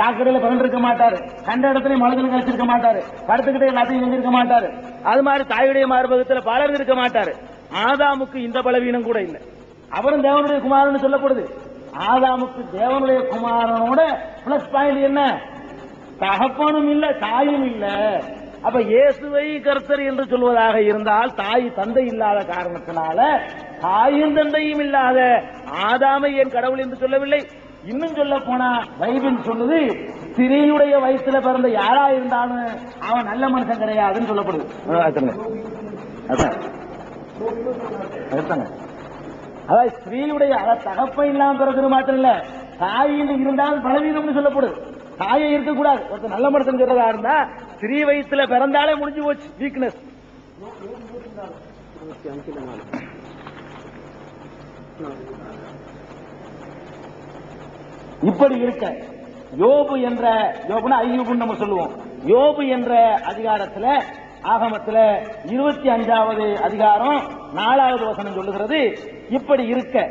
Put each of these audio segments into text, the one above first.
சாக்கடையில பிறந்திருக்க மாட்டாரு. கண்ட இடத்துல மலத்தில் கழிச்சிருக்க மாட்டாரு. படுத்துக்கிட்டே எல்லாத்தையும் செஞ்சிருக்க மாட்டாரு. அது மாதிரி தாயுடைய மார்பகத்துல பலர் இருக்க மாட்டாரு. ஆதாமுக்கு இந்த பலவீனம் கூட இல்லை. அவரும் தேவனுடைய குமாரன் சொல்லப்படுது. ஆதாமுக்கு தேவனுடைய குமாரனோட பிளஸ் பாயிண்ட் என்ன? தகப்பனும் இல்ல தாயும் இல்ல. அப்ப இயேசுவை கர்த்தர் என்று சொல்வதாக இருந்தால் தாய் தந்தை இல்லாத காரணத்தினால தாயும் தந்தையும் இல்லாத ஆதாமை என் கடவுள் என்று சொல்லவில்லை. இன்னும் சொல்ல போனா பைபிள் சொல்லுது ஸ்திரீயுடைய வயசுல பிறந்த யாரா இருந்தாலும் அவன் நல்ல மனுஷன் கிடையாதுன்னு சொல்லப்படுது. அதான் அதாவது ஸ்திரீயுடைய அதாவது இல்லாம பிறகு மாத்திரம் இல்ல தாயில் இருந்தால் பலவீனம்னு சொல்லப்படுது. தாயை இருக்கக்கூடாது. ஒருத்தர் நல்ல மனுஷன் சொல்றதா இருந்தா ஸ்திரீ வயசுல பிறந்தாலே முடிஞ்சு போச்சு வீக்னஸ் இப்படி இருக்க. யோபு என்ற யோபுனா ஐயூபுன்னு நம்ம சொல்லுவோம். யோபு என்ற அதிகாரத்துல ஆகமத்துல இருபத்தி அஞ்சாவது அதிகாரம் நாலாவது வசனம் சொல்லுகிறது. இப்படி இருக்க.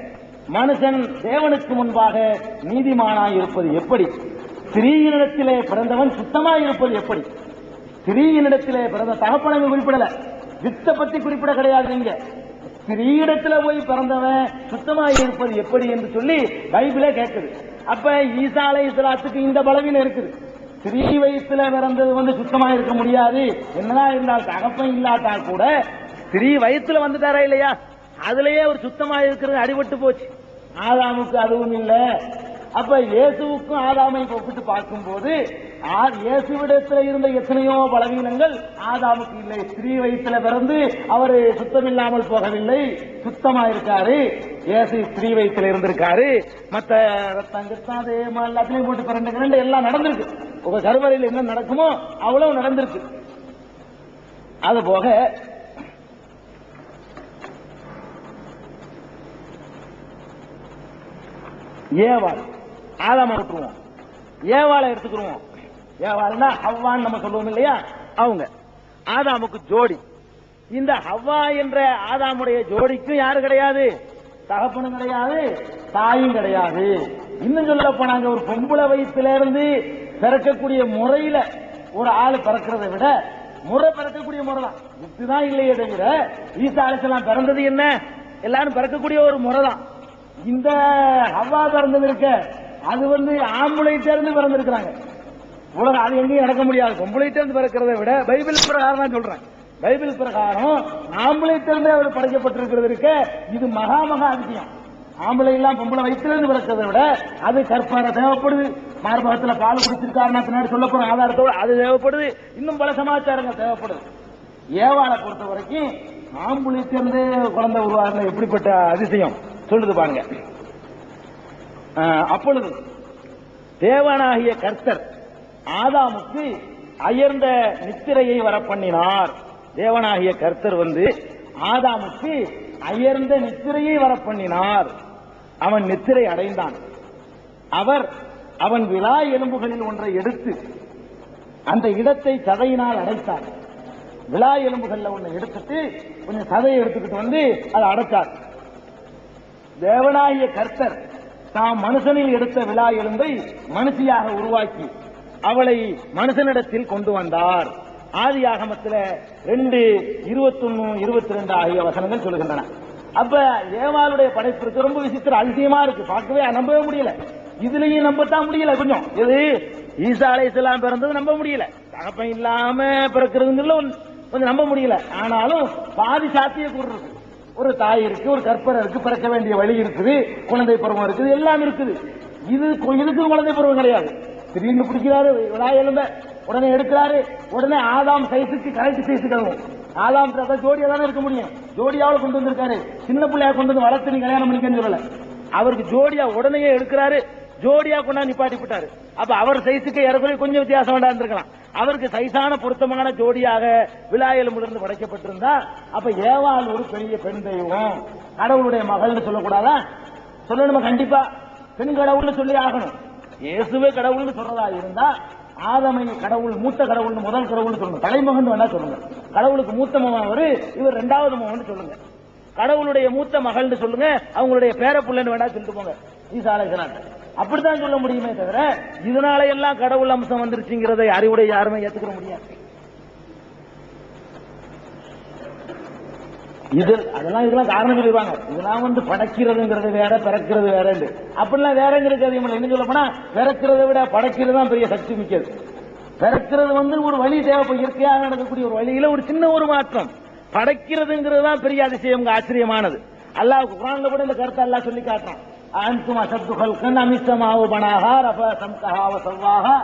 மனுஷன் தேவனுக்கு முன்பாக நீதிமானாய் இருப்பது எப்படி? ஸ்திரீயினிடத்திலே பிறந்தவன் சுத்தமாய் இருப்பது எப்படி? ஸ்திரீயினிடத்திலே பிறந்த தகப்பனங்க குறிப்பிடல. வித்த பத்தி குறிப்பிட கிடையாது இங்க. ஸ்திரீயிடத்துல போய் பிறந்தவன் சுத்தமாய் இருப்பது எப்படி என்று சொல்லி பைபிளே கேட்குது. அப்ப ஈசா அலை இஸ்லாத்துக்கு இந்த பலவீனம் இருக்குது. ஸ்ரீ வயசுல பிறந்தது வந்து சுத்தமா இருக்க முடியாது. என்னதான் இருந்தால் தகப்பம் இல்லாட்டா கூட ஸ்ரீ வயசுல வந்துட்டாரா இல்லையா? அதுலயே ஒரு சுத்தமா இருக்கிறது அடிபட்டு போச்சு. ஆதாமுக்கு அதுவும் இல்லை. அப்ப இயேசுவுக்கும் ஆதாமை ஒப்பிட்டு பார்க்கும்போது இயேசுவிடத்தில் இருந்த எத்தனையோ பலவீனங்கள் ஆதாமுக்கு இல்லை. ஸ்திரீ வயிற்றுல பிறந்து அவர் சுத்தம் இல்லாமல் போகவில்லை. சுத்தமா இருக்காரு இயேசு ஸ்திரீ வயிற்றுல இருந்திருக்காரு. மத்த ரத்தம் கிருத்தம் போட்டு பிறந்த கிரண்டு எல்லாம் நடந்திருக்கு. உங்க கருவறையில் என்ன நடக்குமோ அவ்வளவு நடந்திருக்கு. அது போக ஏவாள். ஆதாம விட்டுருவோம் ஏவாளை எடுத்துக்கிருவோம். ஏவாள்னா ஹவ்வான்னு நம்ம சொல்லுவோம் இல்லையா? அவங்க. ஆதாமுக்கு ஜோடி. இந்த ஹவ்வா என்ற ஆதாமுடைய ஜோடிக்கும் யாரு கிடையாது? தகப்பனும் கிடையாது தாயும் கிடையாது. இன்னும் சொல்ல போனாங்க ஒரு பொம்பளை வயசுல இருந்து பிறக்கக்கூடிய முறையில ஒரு ஆள் பிறக்கிறதை விட முறை பிறக்கக்கூடிய முறை தான். இதுதான் இல்லையே தவிர ஈசா அலிசலாம் பிறந்தது என்ன? எல்லாரும் பிறக்கக்கூடிய ஒரு முறை தான். இந்த ஹவ்வா பிறந்தது இருக்க அது வந்து ஆம்புலை சேர்ந்து பிறந்திருக்கிறாங்க. உலக அது எங்கேயும் நடக்க முடியாது. பொம்பளை தேர்ந்து பிறக்கிறத விட பைபிள் பிரகாரம் தான் சொல்றேன். பைபிள் பிரகாரம் ஆம்பளை தேர்ந்து அவர் படைக்கப்பட்டிருக்கிறது இருக்க இது மகா மகா அதிசயம். ஆம்பளை எல்லாம் பொம்பளை வயிற்றுல இருந்து பிறக்கிறத விட அது கற்பார தேவைப்படுது. மார்பகத்துல பால் குடிச்சிருக்காருன்னா பின்னாடி சொல்ல போற ஆதாரத்தோட அது தேவைப்படுது. இன்னும் பல சமாச்சாரங்கள் தேவைப்படுது. ஏவாளை பொறுத்த வரைக்கும் ஆம்புலிட்ட சேர்ந்து குழந்தை உருவாகுன எப்படிப்பட்ட அதிசயம்? சொல்லுது பாருங்க. அப்பொழுது தேவனாகிய கர்த்தர் ஆதாமுக்கு அயர்ந்த நித்திரையை வரப்பண்ணினார். தேவனாகிய கர்த்தர் வந்து ஆதாமுக்கு அயர்ந்த நித்திரையை வரப்பண்ணினார். அவன் நித்திரை அடைந்தான். அவர் அவன் விழா எலும்புகளில் ஒன்றை எடுத்து அந்த இடத்தை சதையினால் அடைத்தார். விழா எலும்புகள்ல ஒன்றை எடுத்துட்டு கொஞ்சம் சதையை எடுத்துக்கிட்டு வந்து அதை அடைச்சார் தேவனாகிய கர்த்தர் தாம் மனுஷனில் எடுத்த விழா எலும்பை மனுஷியாக உருவாக்கி அவளை மனுஷனிடத்தில் கொண்டு வந்தார். ஆதி ஆகமத்தில் ரெண்டு இருபத்தொன்னு இருபத்தி ரெண்டு ஆகிய வசனங்கள் சொல்லுகின்றன. அப்ப ஏவாளுடைய படைப்பு ரொம்ப விசித்திர அதிசயமா இருக்கு. பார்க்கவே நம்பவே முடியல. இதுலயும் நம்பத்தான் முடியல கொஞ்சம். இது ஈசா அலைஹிஸ்ஸலாம் பிறந்தது நம்ப முடியல. தகப்பன் இல்லாம பிறக்கிறதுங்கிறதுல கொஞ்சம் நம்ப முடியல. ஆனாலும் பாதி சாத்திய கூடுறது ஒரு தாய் இருக்கு ஒரு கற்பனை இருக்கு பிறக்க வேண்டிய வழி இருக்குது குழந்தை பருவம் இருக்குது எல்லாம் இருக்குது. இது இதுக்கு இதுக்கும் குழந்தை பருவம் கிடையாது. திடீர்னு பிடிக்கிறாரு விழா எலும்ப உடனே எடுக்கிறாரு. உடனே ஆதாம் சைஸுக்கு கரெக்ட் சைஸுக்கு அதுவும் ஆதாம் ஜோடியா தானே இருக்க முடியும். ஜோடியாவில் கொண்டு வந்திருக்காரு. சின்ன பிள்ளையா கொண்டு வந்து வளர்த்து நீ கல்யாணம் பண்ணிக்கன்னு சொல்லல. அவருக்கு ஜோடியா உடனே எடுக்கிறாரு. ஜோடியா கொண்டாந்து நிப்பாட்டி விட்டாரு. அப்ப அவர் சைஸுக்கு ஏறக்குறைய கொஞ்சம் வித்தியாசம் வேண்டாம் இருந்திருக்கலாம். அவருக்கு சைஸான பொருத்தமான ஜோடியாக விழாயலும் இருந்து படைக்கப்பட்டிருந்தா அப்ப ஏவாள் ஒரு பெரிய பெண் தெய்வம். கடவுளுடைய மகள்னு சொல்லக்கூடாதா? சொல்லணுமா? கண்டிப்பா. பெண் கடவுள்னு சொல்லி ஆகணும். இயேசுவே கடவுள்னு சொல்றதா இருந்தா ஆதமை கடவுள் மூத்த கடவுள்னு முதல் கடவுள்னு சொல்லுங்க. தலைமகன் வேணா சொல்லுங்க. கடவுளுக்கு மூத்த மகன் அவரு இவர் ரெண்டாவது மகன் சொல்லுங்க. கடவுளுடைய மூத்த மகள்னு சொல்லுங்க அவங்களுடைய பேர பிள்ளைன்னு வேணா சொல்லிட்டு போங்க. ஈசா அப்படித்தான் சொல்ல முடியுமே தவிர இதனால எல்லாம் கடவுள் அம்சம் வந்துருச்சுங்கிறதை அறிவுடைய யாருமே ஏத்துக்கிற முடியாது. இது அதெல்லாம் இதெல்லாம் காரணம் சொல்லிடுவாங்க இதெல்லாம் வந்து படைக்கிறதுங்கிறது வேற பிறக்கிறது வேற அப்படிலாம் வேறங்கிறது அதிகம் இல்லை. என்ன சொல்ல போனா பிறக்கிறத விட படைக்கிறது தான் பெரிய சக்தி மிக்கது. பிறக்கிறது வந்து ஒரு வழி தேவை இயற்கையாக நடக்கக்கூடிய ஒரு வழியில ஒரு சின்ன ஒரு மாற்றம். படைக்கிறதுங்கிறது தான் பெரிய அதிசயம் ஆச்சரியமானது. அல்லாஹ் குரான்ல கூட இந்த கருத்தை அல்லாஹ் சொல்லி காட்டுறான். அன்தும் அசத்து ஹல்கன் அமிசமாவு பனாஹா ரஃப சம்கஹா வ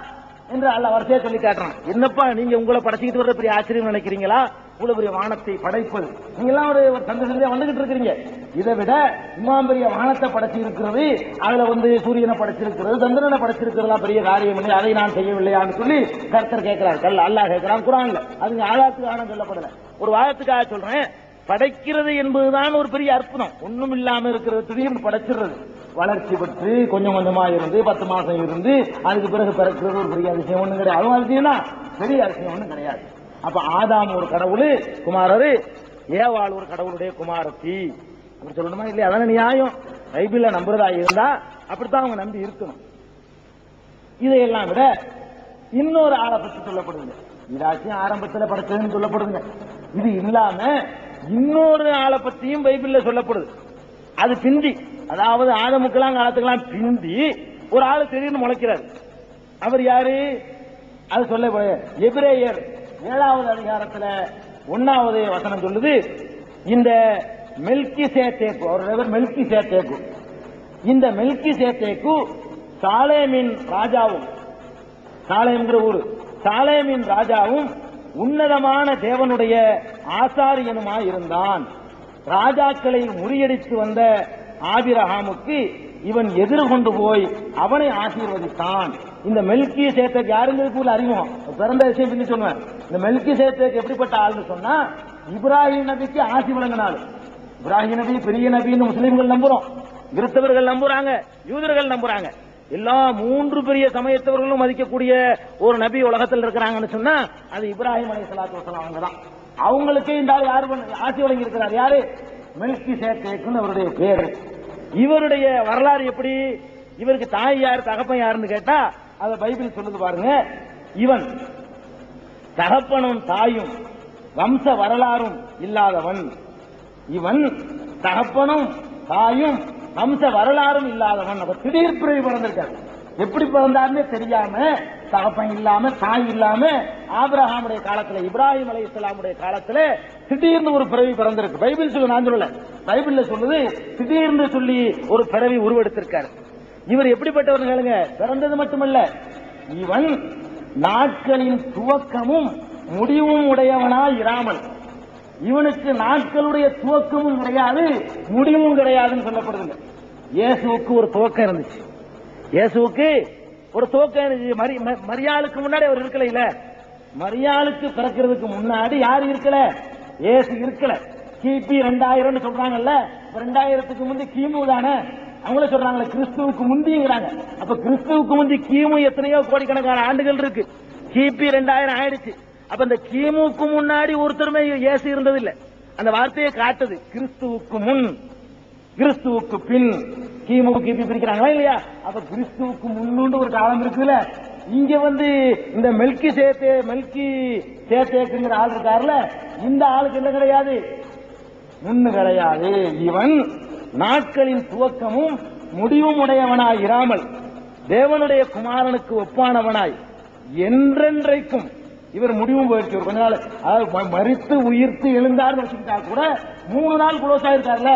என்று அல்ல வரிசையா சொல்லி காட்டுறான். என்னப்பா நீங்க உங்களை படைச்சிக்கிட்டு வர்ற பெரிய ஆச்சரியம் நினைக்கிறீங்களா? இவ்வளவு பெரிய வானத்தை படைப்பது. நீங்க எல்லாம் ஒரு ஒரு சந்தையா வந்துகிட்டு இருக்கிறீங்க. இதை விட இம்மாம் பெரிய வானத்தை படைச்சு இருக்கிறது அதுல வந்து சூரியனை படைச்சிருக்கிறது சந்திரனை படைச்சிருக்கிறதா பெரிய காரியம் இல்லை அதை நான் செய்யவில்லையான்னு சொல்லி கர்த்தர் கேட்கிறார் கல் அல்லாஹ் கேட்கிறான் குரான்ல. அதுங்க ஆழத்துக்கு ஆழம் சொல்லப்படல. ஒரு வாயத்துக்காக சொல்றேன். படைக்கிறது என்பதுதான் ஒரு பெரிய அற்புதம். ஒண்ணும் இல்லாம இருக்கிறது திடீர்னு படைச்சிடுறது. வளர்ச்சி பெற்று கொஞ்சம் கொஞ்சமா இருந்து பத்து மாசம் இருந்து அதுக்கு பிறகு பிறக்கிறது ஒரு பெரிய அதிசயம். ஒன்றும் கிடையாது. அதுவும் அதிசயம் தான் பெரிய அதிசயம் ஒன்றும் கிடையாது. அப்ப ஆதாம் ஒரு கடவுள் குமாரரு ஏவாள் ஒரு கடவுளுடைய குமாரத்தி. அப்படி சொல்லணுமா இல்லையா? அதான நியாயம். பைபிள்ல நம்புறதா இருந்தா அப்படித்தான் அவங்க நம்பி இருக்கணும். இதையெல்லாம் விட இன்னொரு ஆளை பற்றி சொல்லப்படுதுங்க. இதாச்சும் ஆரம்பத்துல படைச்சதுன்னு சொல்லப்படுதுங்க. இது இல்லாம இன்னொரு ஆளை பத்தியும் பைபிள்ல சொல்லப்படுது. அது பிந்தி. அதாவது ஆதமுக்கெல்லாம் காலத்துக்கெல்லாம் பிந்தி ஒரு ஆள் திடீர்னு முளைக்கிறார். அவர் யாரு? அது சொல்ல எபிரேயர். ஏழாவது அதிகாரத்துல ஒன்னாவது வசனம் சொல்லுது. இந்த மெல்கி சேத்தேக்கு அவருடைய மெல்கி சேத்தேக்கு இந்த மெல்கி சேத்தேக்கு சாலேமின் ராஜாவும் சாலேம்ங்கிற ஊரு சாலேமின் ராஜாவும் உன்னதமான தேவனுடைய ஆசாரியனுமாய் இருந்தான். ராஜாக்களை முறியடித்து வந்த ஆபிரஹாமுக்கு இவன் எதிர்கொண்டு போய் அவனை ஆசீர்வதித்தான். இந்த மெல்கி சேத்தக்கு யாருங்கிறதுக்குள்ள அறிமுகம்? பிறந்த விஷயம் பின்னி சொல்லுவேன். இந்த மெல்கி சேத்தக் எப்படிப்பட்ட ஆள்னு சொன்னா இப்ராஹிம் நபிக்கு ஆசி வழங்கினாள். இப்ராஹிம் நபி பெரிய நபின்னு முஸ்லீம்கள் நம்புறோம். கிறிஸ்தவர்கள் நம்புறாங்க யூதர்கள் நம்புறாங்க. எல்லா மூன்று பெரிய சமயத்தவர்களும் மதிக்கக்கூடிய ஒரு நபி உலகத்தில் இருக்கிறாங்கன்னு சொன்னா அது இப்ராஹிம் அலி சலாத்து வசலாம் அவங்க தான் அவங்களுக்கு இந்த ஆள் யாரு ஆசி வழங்கி இருக்கிறார் யாரு? மெல்கி சேத்தேக்குன்னு அவருடைய பேரு. இவருடைய வரலாறு எப்படி? இவருக்கு தாய் யார் தகப்பன் யாருன்னு கேட்டா அத பைபிள் சொல்லுது பாருங்க. இவன் தகப்பனும் தாயும் வம்ச வரலாறும் இல்லாதவன். இவன் தகப்பனும் தாயும் வம்ச வரலாறும் இல்லாதவன். அப்ப திடீர் பிறவி பிறந்திருக்காரு. எப்படி பிறந்தாருன்னு தெரியாம தகப்பன் இல்லாம தாய் இல்லாம ஆபிரஹாமுடைய காலத்துல இப்ராஹிம் அலி இஸ்லாமுடைய காலத்துல திடீர்னு ஒரு பிறவி பிறந்திருக்கு. பைபிள் சொல்லு நான் சொல்லல. பைபிள்ல சொல்லுது திடீர்னு சொல்லி ஒரு பிறவி உருவெடுத்திருக்காரு. இவர் எப்படிப்பட்டவர் கேளுங்க. பிறந்தது மட்டுமல்ல இவன் நாட்களின் துவக்கமும் முடிவும் உடையவனா இராமல் இவனுக்கு நாட்களுடைய துவக்கமும் கிடையாது முடிவும் கிடையாதுன்னு சொல்லப்படுதுங்க. இயேசுவுக்கு ஒரு துவக்கம் இருந்துச்சு. இயேசுக்கு ஒரு தோக்க ம- மரியாளுக்கு முன்னாடி அவர் இருக்கல இல்ல. மரியாளுக்கு பிறக்கிறதுக்கு முன்னாடி யாரு இருக்கல? இயேசு இருக்கல. கிபி ரெண்டாயிரம்னு சொல்றாங்கல்ல. ரெண்டாயிரத்துக்கு முந்தி கிமு தானே? அவங்கள சொல்றாங்களே கிறிஸ்துவுக்கு முந்திங்கிறாங்க. அப்ப கிறிஸ்துவுக்கு முந்தி கிமு எத்தனையோ கோடிக்கணக்கான ஆண்டுகள் இருக்கு. கிபி ரெண்டாயிரம் ஆயிடுச்சு. அப்ப இந்த கிமுக்கு முன்னாடி ஒருத்தருமே இயேசு இருந்தது இல்ல அந்த வார்த்தையை காட்டுது. கிறிஸ்துவுக்கு முன். கிறிஸ்துவுக்கு பின். கிமு கிபி பிரிக்கிறாங்களா இல்லையா? அப்ப கிறிஸ்துவுக்கு முன்னு ஒரு காலம் இருக்குல்ல இங்க வந்து இந்த மெல்கி சேத்தே மெல்கி சேத்தேக்குங்கிற ஆள் இருக்காருல இந்த ஆளுக்கு என்ன கிடையாது? முன்னு கிடையாது. இவன் நாட்களின் துவக்கமும் முடிவும் உடையவனாய் இராமல் தேவனுடைய குமாரனுக்கு ஒப்பானவனாய் என்றென்றைக்கும் இவர் முடிவும் போயிடுச்சு. ஒரு கொஞ்ச நாள். மறித்து உயிர்த்து எழுந்தார்னு வச்சுக்கிட்டா கூட மூணு நாள் குளோஸ் ஆயிருக்காருல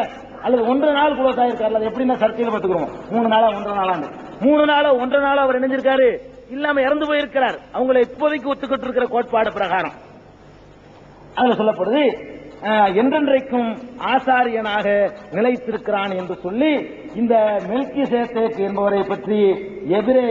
அல்லது ஒன்றரை நாள் குளோஸ் ஆயிருக்காரு. அது எப்படின்னா சர்ச்சையில் பார்த்துக்கிறோம். மூணு நாளா ஒன்றரை நாளாண்டு மூணு நாளா ஒன்றரை நாளா அவர் இணைஞ்சிருக்காரு. இல்லாம இறந்து போயிருக்கிறார். அவங்களை இப்போதைக்கு ஒத்துக்கிட்டு இருக்கிற கோட்பாடு பிரகாரம். அதுல சொல்லப்படுது என்றென்றைக்கும் ஆசாரியனாக நிலைத்திருக்கிறான் என்று சொல்லி இந்த மெல்கி சேத்தேக் என்பவரை பற்றி எதிரே